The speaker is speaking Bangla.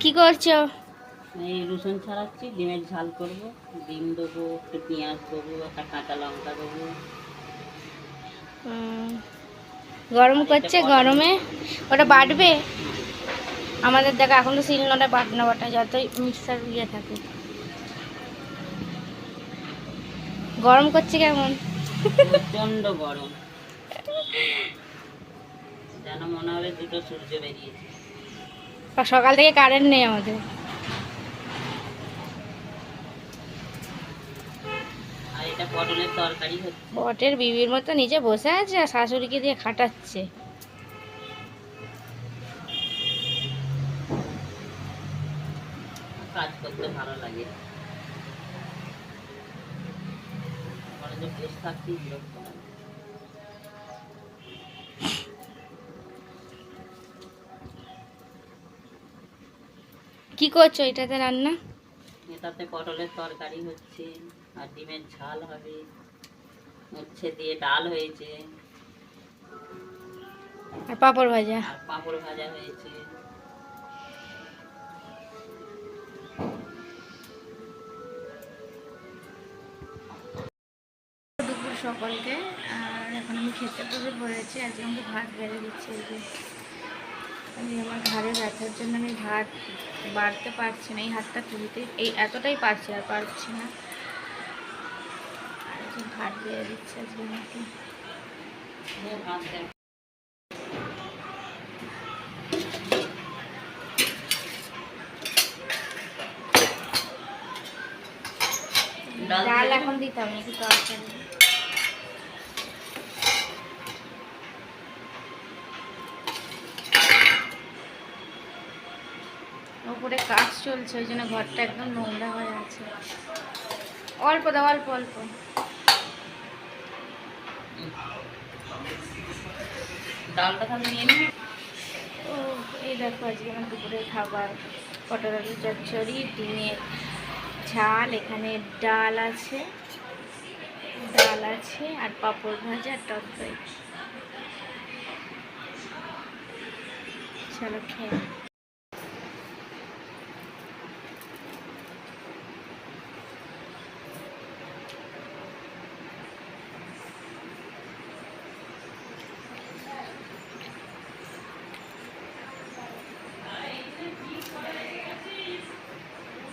কি করছ? এই রসুন ছাড়াচ্ছি ডিমের ঝাল করব ডিম দেবো একটু পেঁয়াজ দেবো একটা কাঁচা লঙ্কা দেবো। গরম করছে গরমে? ওটা বাটবে আমাদের দেখো এখন তো শিলনোড়া বাটনা বাটা যতই মিক্সার ইয়ে থাকে গরম করছে কেমন? প্রচণ্ড গরম। যেন মনে হবে দুটো সূর্য বেরিয়েছে। সকাল থেকে কারেন্ট নেই আমাদের। বটের বিবির মতো নিচে বসে আছে আর শাশুড়িকে দিয়ে খাটাচ্ছে। কাজ করতে ভালো বিরক্ত লাগে। কি করছ এটাতে রান্না? এটাতে পটলের তরকারি হচ্ছে আর ডিমের ঝাল হবে উচ্ছে দিয়ে ডাল হয়েছে। আর পাঁপড় ভাজা? আর পাঁপড় ভাজা হয়েছে। দুপুর সকলকে আর এখন আমি খেতে বসে পড়েছি আজকে আমাকে ভাত বেড়ে দিচ্ছে আমি আমার ঘাড়ে ব্যথার জন্য আমি ভাত বাড়তে পারছি না, এই হাতটা তুলতে এই এতটাই পারছি আর পারছি না। আর এই যে ভাত বেড়ে দিচ্ছে আজকে আমাকে ডাল এখন দিতাম নাকি তরকারি। ওপরে কাজ চলছে ওই জন্য ঘরটা একদম নোংরা হয়ে আছে। অল্প দাও অল্প অল্প। ডালটা তাহলে নিয়ে নিবি? ও এই দেখো আজকে আমার দুপুরের খাবার। পটল আলু চচ্চড়ি ডিমের ঝাল এখানে ডাল আছে। ডাল আছে আর পাঁপড় ভাজা আর টক দই। চলো খেয়ে